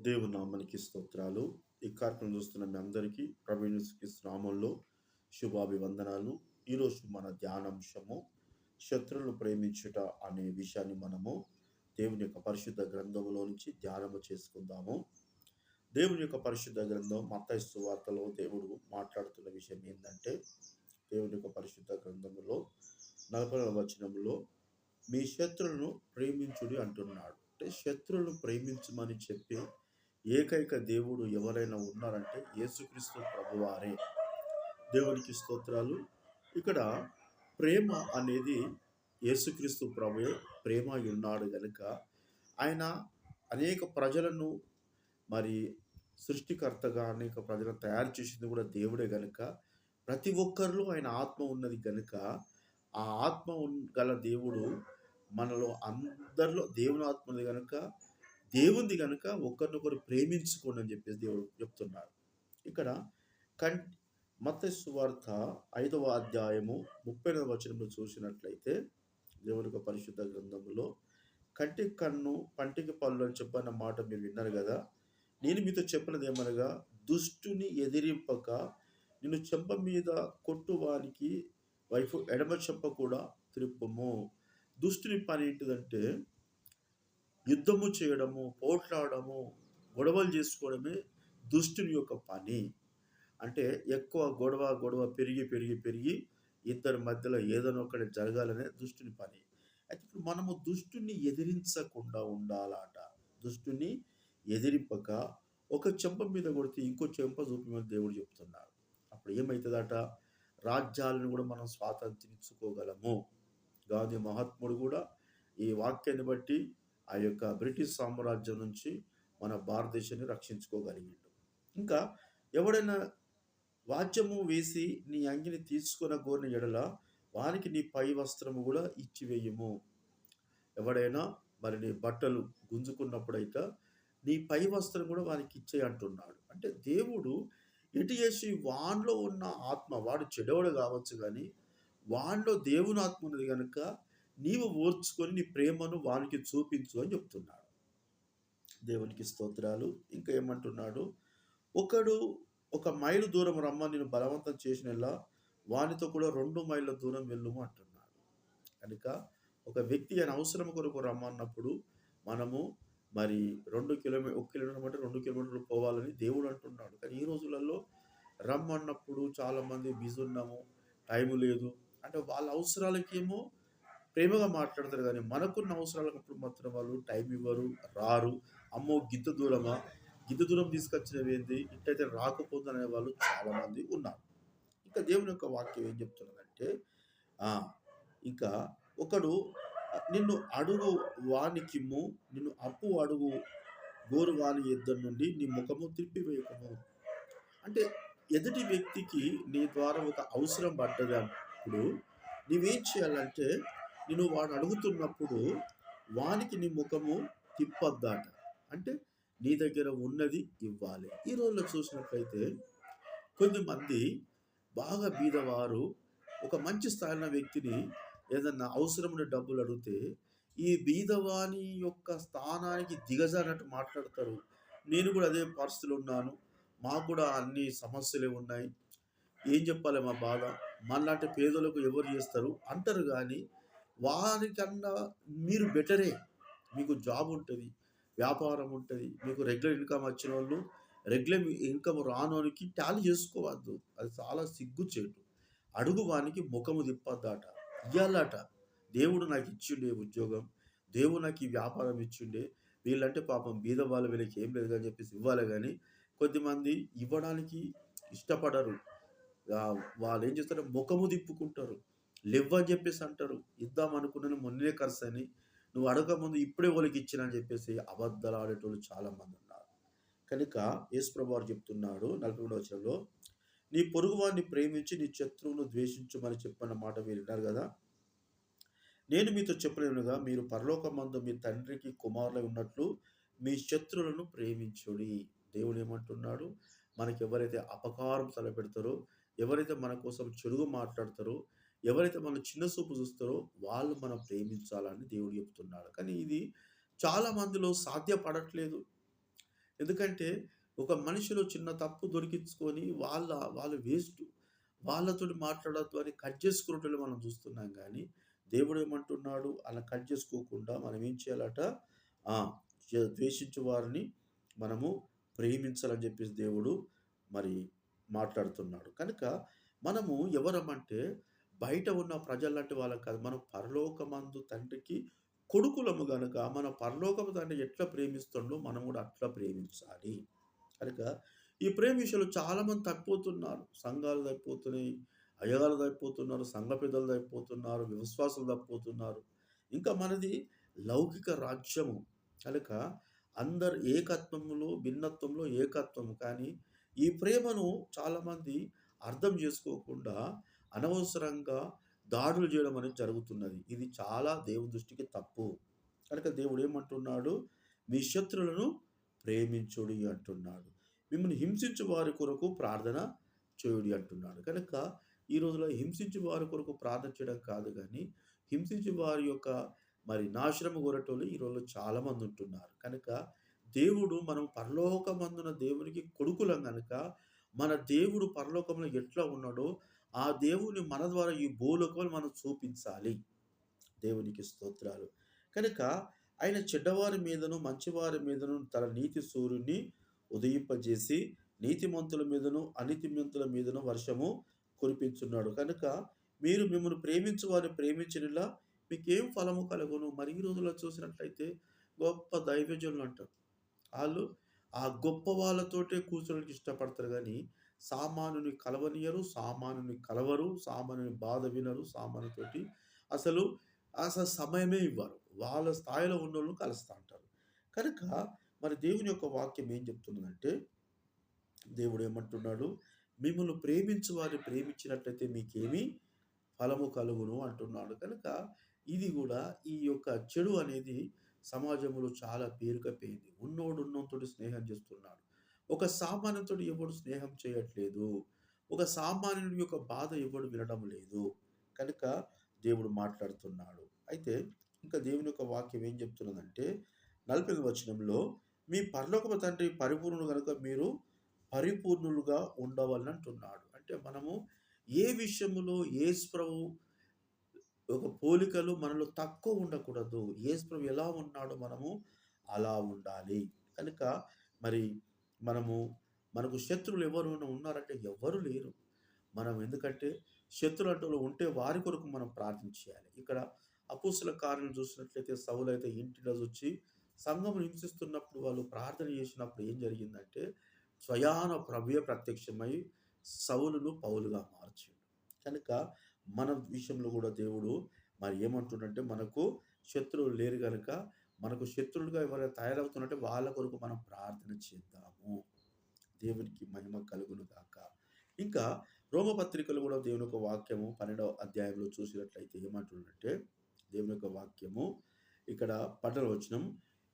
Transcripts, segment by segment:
దేవుని నామానికి స్తోత్రాలు. ఈ కార్యక్రమం చూస్తున్న మీ అందరికీ ప్రవీణ్కి శ్రామంలో శుభాభివందనాలు. ఈరోజు మన ధ్యానాంశము శత్రువులను ప్రేమించుట అనే విషయాన్ని మనము దేవుని యొక్క పరిశుద్ధ గ్రంథంలో నుంచి ధ్యానము చేసుకుందాము. దేవుని యొక్క పరిశుద్ధ గ్రంథం మత్తైస్తు వార్తలో దేవుడు మాట్లాడుతున్న విషయం ఏంటంటే దేవుని యొక్క పరిశుద్ధ గ్రంథములో నలభై వచనంలో మీ శత్రులను ప్రేమించుడి అంటున్నాడు. అంటే శత్రువులను ప్రేమించమని చెప్పి ఏకైక దేవుడు ఎవరైనా ఉన్నారంటే యేసుక్రీస్తు ప్రభువారే. దేవునికి స్తోత్రాలు. ఇక్కడ ప్రేమ అనేది యేసుక్రీస్తు ప్రభువే ప్రేమ ఉన్నాడు కనుక ఆయన అనేక ప్రజలను మరి సృష్టికర్తగా అనేక ప్రజలను తయారు చేసింది కూడా దేవుడే కనుక ప్రతి ఒక్కరిలో ఆయన ఆత్మ ఉన్నది కనుక ఆ ఆత్మ గల దేవుడు మనలో అందరిలో దేవుని ఆత్మ ఉంది కనుక దేవుంది కనుక ఒకరినొకరు ప్రేమించుకోండి అని చెప్పేసి దేవుడు చెప్తున్నారు. ఇక్కడ కం మత్తయి వార్త ఐదవ అధ్యాయము ముప్పై ఎనిమిదవ వచనంలో చూసినట్లయితే దేవుని యొక్క పరిశుద్ధ గ్రంథములో కంటికి కన్ను పంటికి పళ్ళు అని చెప్పన్న మాట మీరు విన్నారు కదా? నేను మీతో చెప్పినది ఏమనగా దుష్టుని ఎదిరింపక నిన్ను చెంప మీద కొట్టువానికి వైపు ఎడమ చెంప కూడా త్రిప్పము. దుష్టుని పని ఏంటిదంటే యుద్ధము చేయడము పోట్లాడము గొడవలు చేసుకోవడమే దుష్టుని యొక్క పని. అంటే ఎక్కువ గొడవ గొడవ పెరిగి పెరిగి పెరిగి ఇద్దరి మధ్యలో ఏదైనా ఒకటి జరగాలనే దుష్టుని పని. అయితే ఇప్పుడు మనము దుష్టుని ఎదిరించకుండా ఉండాలట. దుష్టుని ఎదిరింపక ఒక చెంప మీద కొడితే ఇంకో చెంప చూపమని దేవుడు చెప్తున్నాడు. అప్పుడు ఏమవుతుందట రాజ్యాలను కూడా మనం స్వాతంత్రించుకోగలము. గాంధీ మహాత్ముడు కూడా ఈ వాక్యాన్ని బట్టి ఆ యొక్క బ్రిటిష్ సామ్రాజ్యం నుంచి మన భారతదేశాన్ని రక్షించుకోగలిగిండు. ఇంకా ఎవడైనా వాద్యము వేసి నీ అంగిని తీసుకున్న కోరిన ఎడల వానికి నీ పై వస్త్రము కూడా ఇచ్చివేయము ఎవడైనా మరి నీ బట్టలు గుంజుకున్నప్పుడైతే నీ పై వస్త్రం కూడా వానికి ఇచ్చే అంటున్నాడు. అంటే దేవుడు ఇటు చేసి వాన్లో ఉన్న ఆత్మ వాడు చెడవడు కావచ్చు కానీ వాన్లో దేవుని ఆత్మ ఉన్నది కనుక నీవు ఓర్చుకొని నీ ప్రేమను వానికి చూపించు అని చెప్తున్నాడు. దేవునికి స్తోత్రాలు. ఇంకా ఏమంటున్నాడు? ఒకడు ఒక మైలు దూరం రమ్మని నేను బలవంతం చేసినలా వానితో కూడా రెండు మైళ్ళ దూరం వెళ్ళుము అంటున్నాడు. కనుక ఒక వ్యక్తి ఆయన అవసరం కొరకు రమ్మన్నప్పుడు మనము మరి రెండు కిలోమీటర్ ఒక కిలోమీటర్ అంటే రెండు కిలోమీటర్లు పోవాలని దేవుడు అంటున్నాడు. కానీ ఈ రోజులలో రమ్మన్నప్పుడు చాలామంది బిజీ ఉన్నాము టైం లేదు. అంటే వాళ్ళ అవసరాలకేమో ప్రేమగా మాట్లాడతారు కానీ మనకున్న అవసరాలకప్పుడు మాత్రం వాళ్ళు టైం ఇవ్వరు రారు. అమ్మో గిద్ద దూరమా? గిద్ద దూరం తీసుకొచ్చినవి ఏంది? ఇట్టయితే రాకపోతుందనే వాళ్ళు చాలామంది ఉన్నారు. ఇంకా దేవుని యొక్క వాక్యం ఏం చెప్తున్నదంటే ఇంకా ఒకడు నిన్ను అడుగు వానికిమ్ము నిన్ను అప్పు అడుగు గోరు వాని ఇద్దరి నుండి నీ ముఖము తిప్పివేయకము అంటే ఎదుటి వ్యక్తికి నీ ద్వారా ఒక అవసరం పడ్డది అప్పుడు నీవేం చేయాలంటే నేను వాడు అడుగుతున్నప్పుడు వానికి నీ ముఖము తిప్పొద్దట. అంటే నీ దగ్గర ఉన్నది ఇవ్వాలి. ఈ రోజుల్లో చూసినట్లయితే కొంతమంది బాగా బీదవారు ఒక మంచి స్థాయిలో వ్యక్తిని ఏదన్నా అవసరమైన డబ్బులు అడిగితే ఈ బీదవాని యొక్క స్థానానికి దిగజారినట్టు మాట్లాడతారు. నేను కూడా అదే పరిస్థితులు ఉన్నాను. మాకు కూడా అన్ని సమస్యలే ఉన్నాయి. ఏం చెప్పాలి మా బాధ? మనలాంటి పేదలకు ఎవరు చేస్తారు? అంటారు కానీ వారికన్నా మీరు బెటరే. మీకు జాబ్ ఉంటుంది వ్యాపారం ఉంటుంది మీకు రెగ్యులర్ ఇన్కమ్ వచ్చిన వాళ్ళు రెగ్యులర్ ఇన్కమ్ రానోనికి టాలీ చేసుకోవద్దు. అది చాలా సిగ్గుచేటు అడుగు వానికి ముఖము తిప్పద్దట. ఇయ్యాలట. దేవుడు నాకు ఇచ్చిండే ఉద్యోగం దేవుడు నాకు ఈ వ్యాపారం ఇచ్చిండే. వీళ్ళంటే పాపం బీద వాళ్ళు వీళ్ళకి ఏం లేదు అని చెప్పేసి ఇవ్వాలి కానీ కొద్దిమంది ఇవ్వడానికి ఇష్టపడరు. వాళ్ళు ఏం చేస్తారు? ముఖము తిప్పుకుంటారు. లివ్ అని చెప్పేసి అంటారు. ఇద్దాం అనుకున్నాను మొన్నే ఖర్చు అని నువ్వు అడగకముందు ఇప్పుడే వాళ్ళకి ఇచ్చిన అని చెప్పేసి అబద్ధాలు ఆడేటోళ్ళు చాలామంది ఉన్నారు. కనుక యేసుప్రభు వారు చెప్తున్నాడు నలభై మూడు వచ్చంలో నీ పొరుగువాన్ని ప్రేమించి నీ శత్రువును ద్వేషించమని చెప్పన్న మాట మీరు విన్నారు కదా? నేను మీతో చెప్పలేనుగా మీరు పరలోకమందు మీ తండ్రికి కుమారులై ఉన్నట్లు మీ శత్రువులను ప్రేమించుడి. దేవుడు ఏమంటున్నాడు? మనకి ఎవరైతే అపకారం తలపెడతారో ఎవరైతే మన కోసం చెడుగు మాట్లాడతారో ఎవరైతే మనం చిన్న చూపు చూస్తారో వాళ్ళు మనం ప్రేమించాలని దేవుడు చెప్తున్నాడు. కానీ ఇది చాలా మందిలో సాధ్యపడట్లేదు. ఎందుకంటే ఒక మనిషిలో చిన్న తప్పు దొరికించుకొని వాళ్ళ వాళ్ళు వేస్ట్ వాళ్ళతో మాట్లాడద్దు అని కట్ చేసుకున్నట్లు మనం చూస్తున్నాం కానీ దేవుడు ఏమంటున్నాడు? అలా కట్ చేసుకోకుండా మనం ఏం చేయాలట? ద్వేషించే వారిని మనము ప్రేమించాలని చెప్పేసి దేవుడు మరి మాట్లాడుతున్నాడు. కనుక మనము ఎవరమంటే బయట ఉన్న ప్రజలంటే వాళ్ళకి కాదు. మనం పరలోకమందు తండ్రికి కొడుకులము గనుక మన పరలోకము తండ్రి ఎట్లా ప్రేమిస్తుండో మనం కూడా అట్లా ప్రేమించాలి. కనుక ఈ ప్రేమ విషయంలో చాలామంది తప్పిపోతున్నారు. సంఘాలు తప్పిపోతున్నాయి అయ్యగారు తప్పిపోతున్నారు సంఘ పెద్దలు తప్పిపోతున్నారు విశ్వాసాలు తప్పిపోతున్నారు. ఇంకా మనది లౌకిక రాజ్యము. కనుక అందరు ఏకత్వంలో భిన్నత్వంలో ఏకత్వము. కానీ ఈ ప్రేమను చాలామంది అర్థం చేసుకోకుండా అనవసరంగా దాడులు చేయడం అనేది జరుగుతున్నది. ఇది చాలా దేవుని దృష్టికి తప్పు. కనుక దేవుడు ఏమంటున్నాడు? మీ శత్రులను ప్రేమించుడి అంటున్నాడు. మిమ్మల్ని హింసించు వారి కొరకు ప్రార్థన చేయుడి అంటున్నాడు. కనుక ఈ రోజులో హింసించు వారి కొరకు ప్రార్థన చేయడం కాదు కానీ హింసించు వారి యొక్క మరి నాశనం కోరటోళ్ళు ఈ రోజుల్లో చాలామంది ఉంటున్నారు. కనుక దేవుడు మనం పరలోకమందున దేవునికి కొడుకులం కనుక మన దేవుడు పరలోకంలో ఎట్లా ఉన్నాడో ఆ దేవుని మన ద్వారా ఈ భూలోకంలో మనం చూపించాలి. దేవునికి స్తోత్రాలు. కనుక ఆయన చెడ్డవారి మీదను మంచివారి మీదను తన నీతి సూర్యుని ఉదయింపజేసి నీతిమంతుల మీదను అనీతిమంతుల మీదను వర్షము కురిపించున్నాడు. కనుక మీరు మిమ్మల్ని ప్రేమించు వారిని ప్రేమించినలా మీకేం ఫలము కలుగును? మరి ఈ రోజుల్లో చూసినట్లయితే గొప్ప దైవజనులు అంటారు. వాళ్ళు ఆ గొప్ప వాళ్ళతోటే కూర్చోడానికి ఇష్టపడతారు. కానీ సామానుని కలవనియరు సామానుని కలవరు సామానుని బాధ వినరు సామానుతోటి అసలు అసలు సమయమే ఇవ్వరు. వాళ్ళ స్థాయిలో ఉన్న వాళ్ళు కలుస్తూ ఉంటారు. కనుక మరి దేవుని యొక్క వాక్యం ఏం చెప్తున్నదంటే దేవుడు ఏమంటున్నాడు? మిమ్మల్ని ప్రేమించు వారిని ప్రేమించినట్లయితే మీకేమీ ఫలము కలుగును అంటున్నాడు. కనుక ఇది కూడా ఈ యొక్క చెడు అనేది సమాజంలో చాలా పేరుకపోయింది. ఉన్నోడు ఉన్నోడితోటి స్నేహం చేస్తున్నాడు. ఒక సామాన్యుతో ఎవడు స్నేహం చేయట్లేదు ఒక సామాన్యుడి యొక్క బాధ ఎవడు వినడం లేదు. కనుక దేవుడు మాట్లాడుతున్నాడు. అయితే ఇంకా దేవుని యొక్క వాక్యం ఏం చెప్తున్నదంటే నలభై వచనంలో మీ పరలోకపు తండ్రి పరిపూర్ణుడు కనుక మీరు పరిపూర్ణులుగా ఉండవాలని అంటున్నాడు అంటే మనము ఏ విషయంలో ఏసుప్రభు ఒక పోలికలు మనలో తక్కువ ఉండకూడదు. ఏసుప్రభు ఎలా ఉన్నాడో మనము అలా ఉండాలి. కనుక మరి మనము మనకు శత్రువులు ఎవరు ఉన్నారంటే ఎవరు లేరు. మనం ఎందుకంటే శత్రులు అంటూ ఉంటే వారి కొరకు మనం ప్రార్థన చేయాలి. ఇక్కడ అపూసుల కార్యం చూసినట్లయితే సవులైతే అయితే ఇంటిలో వచ్చి సంఘం హింసిస్తున్నప్పుడు వాళ్ళు ప్రార్థన చేసినప్పుడు ఏం జరిగిందంటే స్వయాన ప్రభు ప్రత్యక్షమై సవులును పౌలుగా మార్చిండు. కనుక మన విషయంలో కూడా దేవుడు మరి ఏమంటుండంటే మనకు శత్రువులు లేరు కనుక మనకు శత్రులుగా ఎవరైనా తయారవుతున్నట్టే వాళ్ళ కొరకు మనం ప్రార్థన చేద్దాము. దేవునికి మహిమ కలుగును గాక. ఇంకా రోమపత్రికలు కూడా దేవుని యొక్క వాక్యము పన్నెండవ అధ్యాయంలో చూసినట్లయితే ఏమంటుందంటే దేవుని యొక్క వాక్యము ఇక్కడ పట్టణ వచనం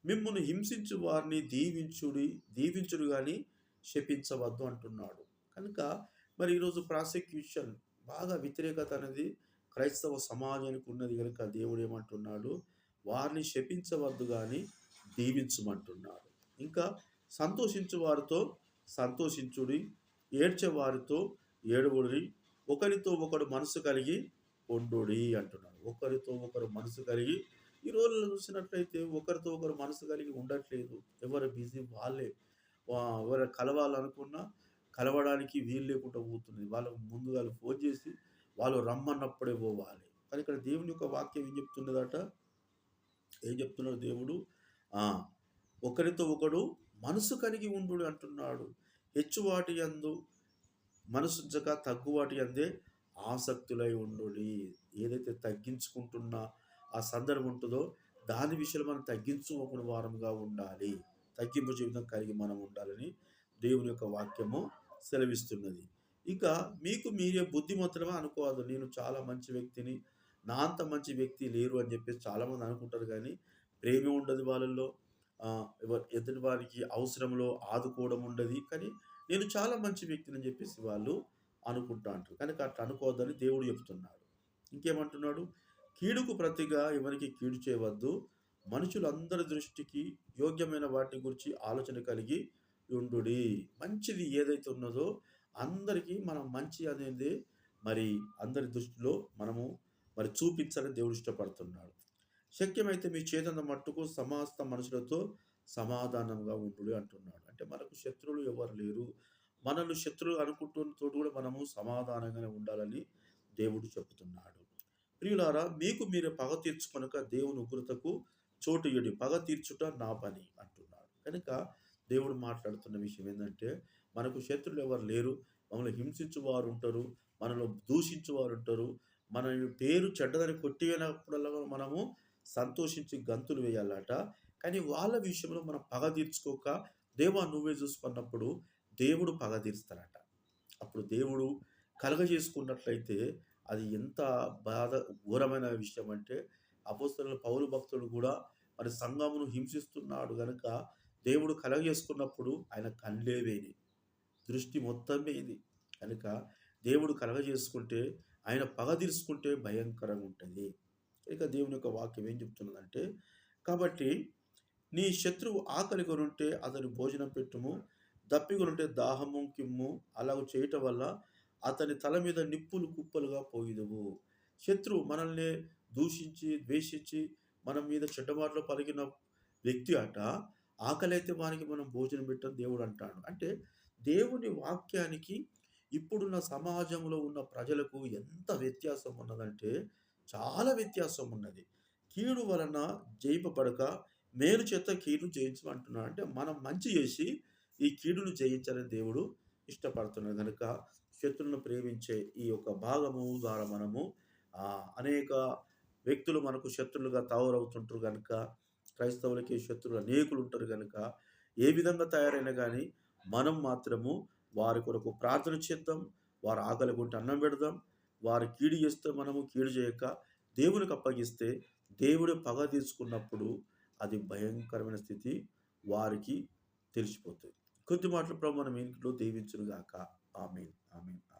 మిమ్మల్ని హింసించు వారిని దీవించుడి దీవించుడు కానీ శపించవద్దు అంటున్నాడు. కనుక మరి ఈరోజు ప్రాసిక్యూషన్ బాగా వ్యతిరేకత అనేది క్రైస్తవ సమాజానికి ఉన్నది కనుక దేవుడు ఏమంటున్నాడు వారిని శపించవద్దు కానీ దీవించమంటున్నాడు ఇంకా సంతోషించు వారితో సంతోషించుడి ఏడ్చే వారితో ఏడువుడి ఒకరితో ఒకడు మనసు కలిగి ఉండుడి అంటున్నాడు ఒకరితో ఒకరు మనసు కలిగి ఈ రోజుల్లో చూసినట్లయితే ఒకరితో ఒకరు మనసు కలిగి ఉండట్లేదు. ఎవరు బిజీ వాళ్ళే. వా- ఎవరు కలవాలనుకున్నా కలవడానికి వీలు లేకుండా పోతుంది. వాళ్ళకు ముందుగా ఫోన్ చేసి వాళ్ళు రమ్మన్నప్పుడే పోవాలి. కానీ ఇక్కడ దేవుని యొక్క వాక్యం ఏం చెప్తున్నదట? ఏం చెప్తున్నాడు దేవుడు? ఒకరితో ఒకడు మనసు కలిగి ఉండు అంటున్నాడు. హెచ్చువాటి అందు మనసుంచక తగ్గువాటి అందే ఆసక్తులై ఉండు ఏదైతే తగ్గించుకుంటున్న ఆ సందర్భం ఉంటుందో దాని విషయంలో మనం తగ్గించుకోకుండా వారంగా ఉండాలి. తగ్గింపు జీవితం కలిగి మనం ఉండాలని దేవుని యొక్క వాక్యము సెలవిస్తున్నది. ఇంకా మీకు మీరే బుద్ధిమంతులమే అనుకోవద్దు. నేను చాలా మంచి వ్యక్తిని నా అంత మంచి వ్యక్తి లేరు అని చెప్పేసి చాలామంది అనుకుంటారు కానీ ప్రేమ ఉండదు వాళ్ళల్లో. ఎదుటి వారికి అవసరంలో ఆదుకోవడం ఉండదు. కానీ నేను చాలా మంచి వ్యక్తిని అని చెప్పేసి వాళ్ళు అనుకుంటా అంటారు. కనుక అట్లా అనుకోవద్దని దేవుడు చెప్తున్నాడు. ఇంకేమంటున్నాడు? కీడుకు ప్రతిగా ఎవరికి కీడు చేయవద్దు. మనుషులందరి దృష్టికి యోగ్యమైన వాటి గురించి ఆలోచన కలిగి ఉండుడి. మంచిది ఏదైతే ఉన్నదో అందరికీ మనం మంచి అనేది మరి అందరి దృష్టిలో మనము మరి చూపించాలని దేవుడు ఇష్టపడుతున్నాడు. శక్యమైతే మీ చేతన మట్టుకు సమస్త మనుషులతో సమాధానంగా ఉండు అంటున్నాడు. అంటే మనకు శత్రువులు ఎవరు లేరు. మనల్ని శత్రువులు అనుకుంటున్న తోడు కూడా మనము సమాధానంగానే ఉండాలని దేవుడు చెబుతున్నాడు. ప్రియులారా మీకు మీరే పగ తీర్చుకొనక దేవుని ఉగ్రతకు చోటు ఇయ్యడి. పగ తీర్చుట నా పని అంటున్నాడు. కనుక దేవుడు మాట్లాడుతున్న విషయం ఏంటంటే మనకు శత్రులు ఎవరు లేరు. మమ్మల్ని హింసించువారు ఉంటారు మనలో దూషించువారు ఉంటారు మన పేరు చెడ్డదని కొట్టివేనప్పుడల్లా మనము సంతోషించి గంతులు వేయాలట. కానీ వాళ్ళ విషయంలో మనం పగ తీర్చుకోక దేవా నువ్వే చూసుకున్నప్పుడు దేవుడు పగ తీరుస్తాడట అప్పుడు దేవుడు కలగజేసుకున్నట్లయితే అది ఎంత బాధ ఘోరమైన విషయం అంటే అపోస్తుల పౌరు భక్తుడు కూడా మరి సంఘమును హింసిస్తున్నాడు గనుక దేవుడు కలగజేసుకున్నప్పుడు ఆయన కళ్ళేవేని దృష్టి మొత్తం ఇది. కనుక దేవుడు కలగజేసుకుంటే ఆయన పగ తీర్చుకుంటే భయంకరంగా ఉంటుంది. ఇక దేవుని యొక్క వాక్యం ఏం చెప్తున్నదంటే కాబట్టి నీ శత్రువు ఆకలి కొనుంటే అతని భోజనం పెట్టుము దప్పి కొనుంటే దాహము కిమ్ము. అలాగ చేయటం వల్ల అతని తల మీద నిప్పులు కుప్పలుగా పోయిదువు. శత్రువు మనల్ని దూషించి ద్వేషించి మన మీద చెడ్డ మాటలు పలికిన వ్యక్తి అట. అయితే వానికి మనం భోజనం పెట్టడం దేవుడు అంటాడు. అంటే దేవుని వాక్యానికి ఇప్పుడున్న సమాజంలో ఉన్న ప్రజలకు ఎంత వ్యత్యాసం ఉన్నదంటే చాలా వ్యత్యాసం ఉన్నది. కీడు వలన జయింపబడక మేలు చేత కీడు జయించమంటున్నాడు అంటే మనం మంచి చేసి ఈ కీడును జయించాలని దేవుడు ఇష్టపడుతున్నాడు. కనుక శత్రువులను ప్రేమించే ఈ యొక్క భాగము ద్వారా మనము అనేక వ్యక్తులు మనకు శత్రులుగా తయారవుతుంటారు కనుక క్రైస్తవులకి శత్రువులు అనేకులు ఉంటారు కనుక ఏ విధంగా తయారైనా కానీ మనం మాత్రము వారి కొరకు ప్రార్థన చేద్దాం. వారు ఆకలి కొంటే అన్నం పెడదాం. వారు కీడు చేస్తే మనము కీడు చేయక దేవునికి అప్పగిస్తే దేవుడు పగ తీసుకున్నప్పుడు అది భయంకరమైన స్థితి వారికి తెలిసిపోతుంది. కొద్ది మాటలు ప్రభు మనం ఇంట్లో దీవించును గాక ఆమెన్. ఆమెన్.